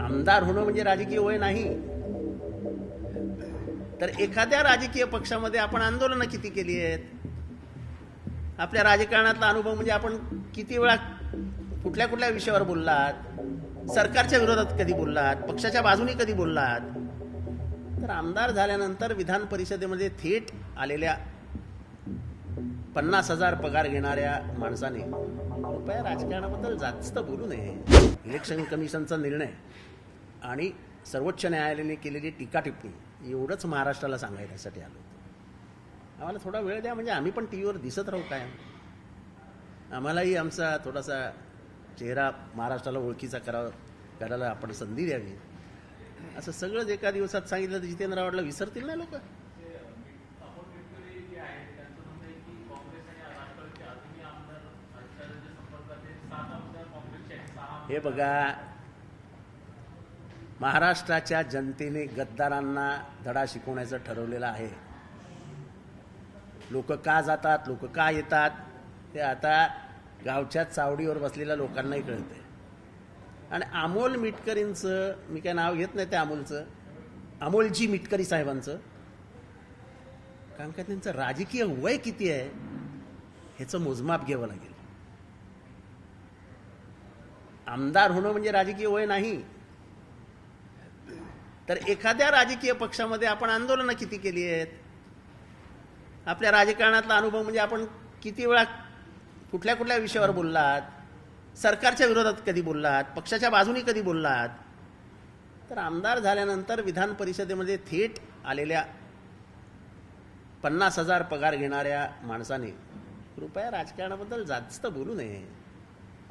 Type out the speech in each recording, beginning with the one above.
आमदार होणं म्हणजे राजकीय वय नाही. तर एखाद्या राजकीय पक्षामध्ये आपण आंदोलनं किती केली आहेत? आपल्या राजकारणातला अनुभव म्हणजे आपण किती वेळा कुठल्या कुठल्या विषयावर बोललात? सरकारच्या विरोधात कधी बोललात? पक्षाच्या बाजूने कधी बोललात? तर आमदार झाल्यानंतर विधान परिषदेमध्ये थेट आलेल्या पन्नास हजार पगार घेणाऱ्या माणसाने कृपया राजकारणाबद्दल जास्त बोलू नये. इलेक्शन कमिशनचा निर्णय आणि सर्वोच्च न्यायालयाने केलेली टीका टिप्पणी एवढंच महाराष्ट्राला सांगायसाठी आलो होतो. आम्हाला थोडा वेळ द्या म्हणजे आम्ही पण टी व्हीवर दिसत राहू काय? आम्हालाही आमचा थोडासा चेहरा महाराष्ट्राला ओळखीचा करावा करायला आपण संधी द्यावी. असं सगळंच एका दिवसात सांगितलं तर जितेंद्र आवडला विसरतील ना लोक? हे बघा. महाराष्ट्राच्या जनतेने गद्दारांना धडा शिकवण्याचं ठरवलेलं आहे. लोक का जातात लोक का येतात ते आता गावच्या चावडीवर बसलेल्या लोकांनाही कळतंय. आणि अमोल मिटकरींचं मी काय नाव घेत नाही त्या अमोलचं अमोलजी मिटकरी साहेबांचं कारण का त्यांचं राजकीय वय किती आहे ह्याचं मोजमाप घ्यावं लागेल. आमदार होणं म्हणजे राजकीय वय नाही. तर एखाद्या राजकीय पक्षामध्ये आपण आंदोलनं किती केली आहेत? आपल्या राजकारणातला अनुभव म्हणजे आपण किती वेळा कुठल्या कुठल्या विषयावर बोललात? सरकारच्या विरोधात कधी बोललात? पक्षाच्या बाजूनी कधी बोललात? तर आमदार झाल्यानंतर विधान परिषदेमध्ये थेट आलेल्या पन्नास हजार पगार घेणाऱ्या माणसाने कृपया राजकारणाबद्दल जास्त बोलू नये.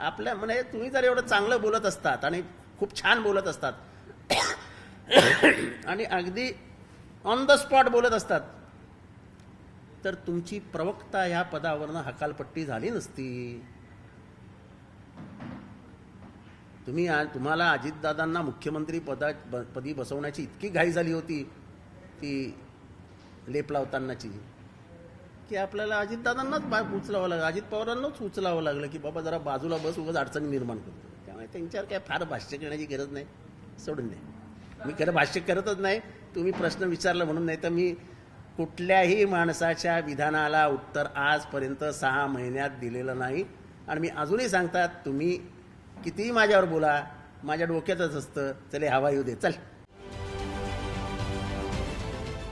आपल्या म्हणजे तुम्ही जर एवढं चांगलं बोलत असतात आणि खूप छान बोलत असतात आणि अगदी ऑन द स्पॉट बोलत असतात तर तुमची प्रवक्ता ह्या पदावरनं हकालपट्टी झाली नसती. तुम्ही तुम्हाला अजितदादांना मुख्यमंत्री पदा ब- पदी बसवण्याची इतकी घाई झाली होती ती लेप लावतानाची. की आपल्याला अजितदादांनाच बा उचलावं लागलं. अजित पवारांनाच उचलावं लागलं की बाबा जरा बाजूला बस उगाच अडचणी निर्माण करतो. त्यामुळे त्यांच्यावर काय फार भाष्य करण्याची गरज नाही. सोडून दे. मी खरं भाष्य करतच नाही. तुम्ही प्रश्न विचारला म्हणून नाही तर मी कुठल्याही माणसाच्या विधानाला उत्तर आजपर्यंत सहा महिन्यात दिलेलं नाही. आणि मी अजूनही सांगतात तुम्ही कितीही माझ्यावर बोला माझ्या डोक्यातच असतं. चले हवा येऊ दे. चल.